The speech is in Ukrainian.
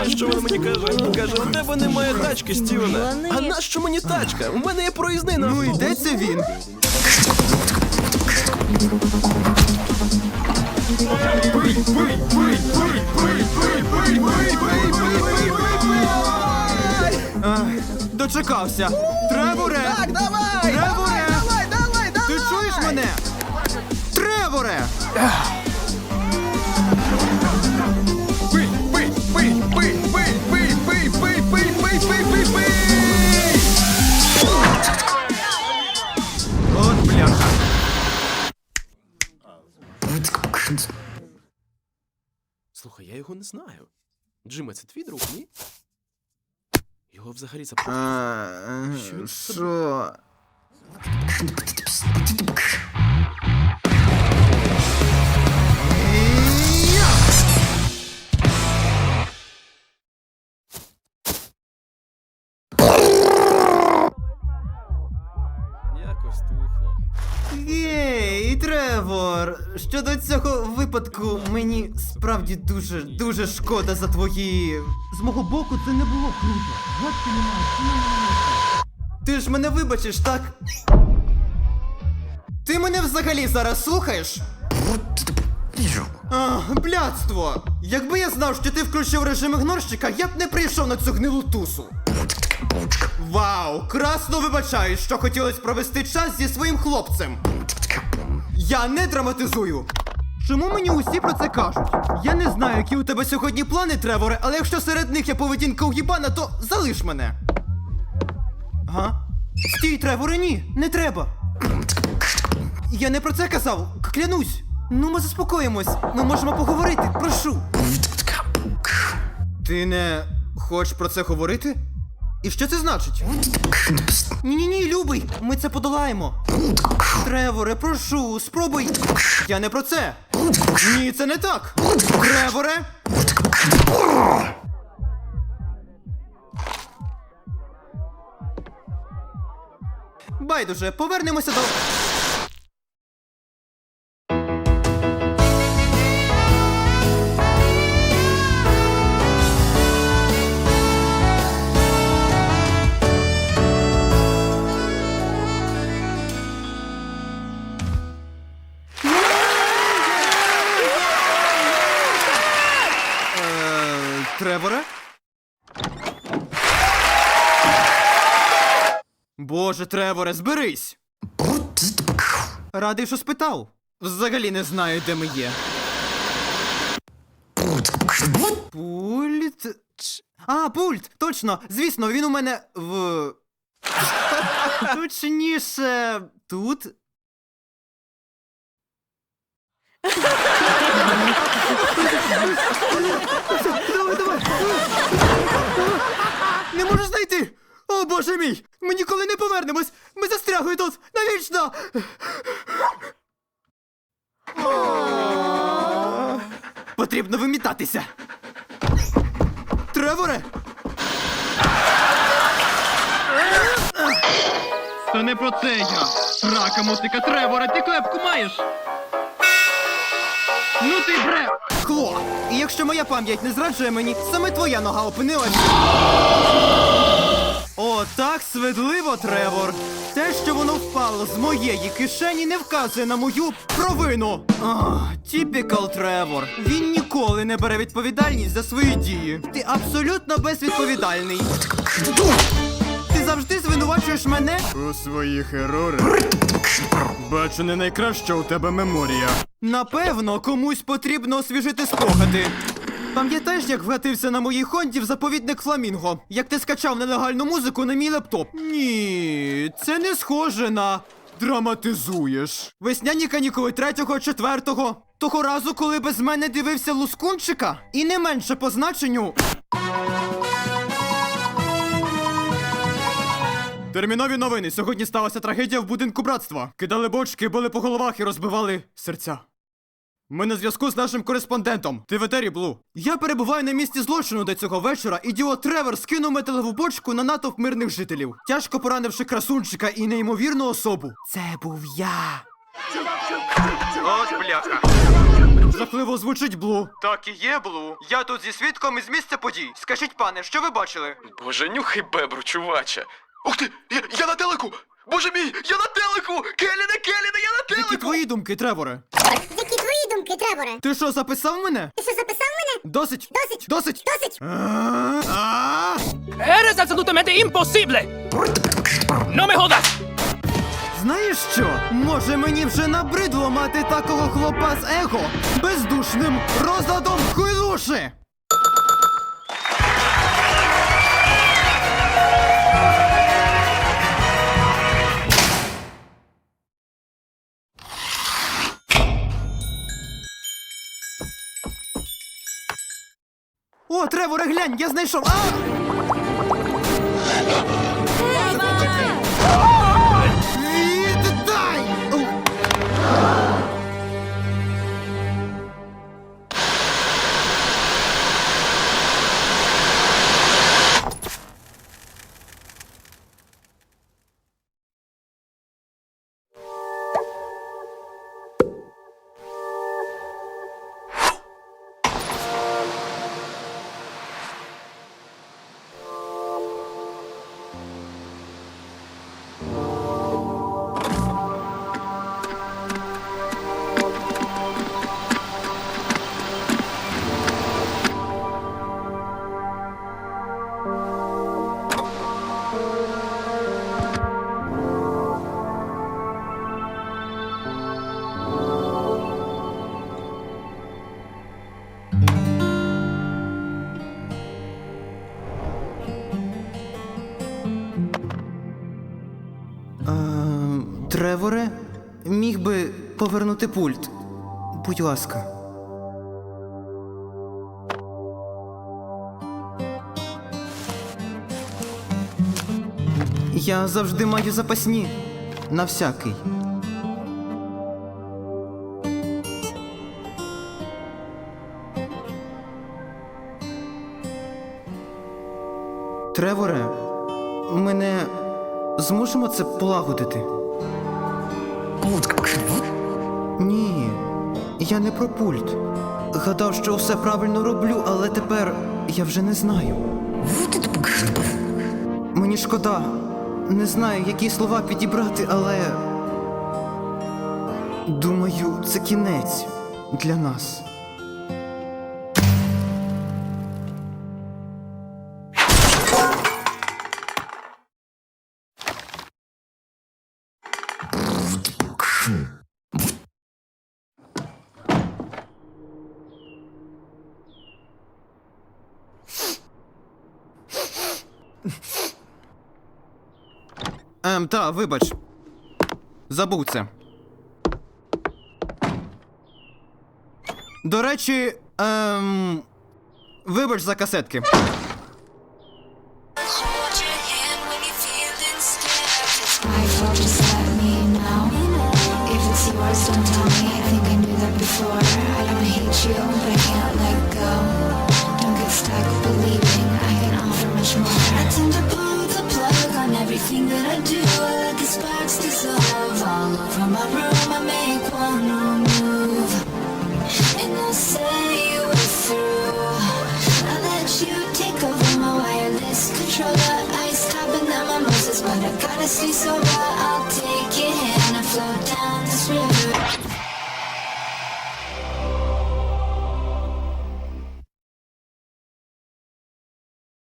А що вона мені каже? Каже, у тебе немає тачки, Стівена. А нащо мені тачка? У мене є проїзний на Ну і автобус. де це він? Ах, Дочекався. Треворе! Так, давай! Треворе! Давай, давай, давай! Ти чуєш мене? Треворе! Пий, пий, пий, пий, пий, пий, пий, пий, пий, пий, пий, пий, пий! От бляха. Слухай, я його не знаю. Джиме, це твій друг, ні? Його взагалі запам'ятали. Е, що? Якось тухло. Єй, Тревор! Щодо цього випадку, мені справді дуже, дуже шкода за твої. З мого боку, це не було круто. Гадки немає, що не Ти ж мене вибачиш, так? Ти мене взагалі зараз слухаєш? А, блядство! Якби я знав, що ти включив режим ігнорщика, я б не прийшов на цю гнилу тусу. Вау! Красно вибачаю, що хотілося провести час зі своїм хлопцем. Я не драматизую. Чому мені усі про це кажуть? Я не знаю, які у тебе сьогодні плани, Треворе, але якщо серед них є поведінка уїбана, то залиш мене. Га? Стій, Треворе, ні, не треба. Я не про це казав, клянусь. Ну, ми заспокоїмось. Ми можемо поговорити, прошу. Ти не хочеш про це говорити? І що це значить? Ні-ні-ні, любий, ми це подолаємо. Треворе, прошу, спробуй. Я не про це. Ні, це не так. Треворе. Байдуже, повернемося до. Треворе? Боже, Треворе, зберись! Радий, що спитав. Взагалі не знаю, де ми є. Пульт. А, пульт! Точно! Звісно, він у мене в. Точніше, тут. Давай, давай! Не можу знайти! О боже мій! Ми ніколи не повернемось! Ми застрягли тут! Навічно! Потрібно вимітатися! Треворе! Та не про це я! Рака мотика Треворе, ти клепку маєш! Ну ти бре! Кло! І якщо моя пам'ять не зраджує мені, саме твоя нога опинилась. О, так сведливо, Тревор. Те, що воно впало з моєї кишені, не вказує на мою провину. Тіпікал Тревор. Він ніколи не бере відповідальність за свої дії. Ти абсолютно безвідповідальний. Ти завжди звинувачуєш мене? У своїх ерорах. Бачу, не найкраща у тебе меморія. Напевно, комусь потрібно освіжити спогади. Пам'ятаєш, як вгатився на моїй хонді в заповідник Фламінго? Як ти скачав нелегальну музику на мій лептоп? Ні, це не схоже на драматизуєш. Весняні канікули третього, четвертого. Того разу, коли без мене дивився лускунчика, і не менше по значенню. Термінові новини. Сьогодні сталася трагедія в будинку братства. Кидали бочки, били по головах і розбивали серця. Ми на зв'язку з нашим кореспондентом. Ти в етері, Блу. Я перебуваю на місці злочину до цього вечора. Ідіот Тревор скинув металеву бочку на натовп мирних жителів, тяжко поранивши красунчика і неймовірну особу. Це був я. От бляха. Жахливо звучить Блу. Так і є, Блу. Я тут зі свідком із місця подій. Скажіть, пане, що ви бачили? Боже, нюхай бебру, чуваче. Ух ти! Я, я на телеку! Боже мій, я на телеку! Келіне, Келіне, я на Які твої думки, Треворе? Думки, Треворе? Ти що, записав мене? Ти що записав мене? Досить! Досить! Досить! Досить! А-а-а! ¡Eres absolutamente imposible! ¡No me jodas! Знаєш що? Може мені вже набридло мати такого хлопа з его бездушним розладом хуйлуші? Глянь, я знайшов. А! Треворе, міг би повернути пульт. Будь ласка. Я завжди маю запасні. На всякий. Треворе, ми не зможемо це полагодити. Ні, я не про пульт. Гадав, що все правильно роблю, але тепер я вже не знаю. Мені шкода. Не знаю, які слова підібрати, але. Думаю, це кінець для нас. Ем, та, вибач. Забув це. До речі, ем. Вибач за касетки. Everything that I do. I let the sparks dissolve all over my room. I make one wrong move, and I'll say we're through. I let you take over my wireless controller. I stop and Moses, but I gotta stay sober. I'll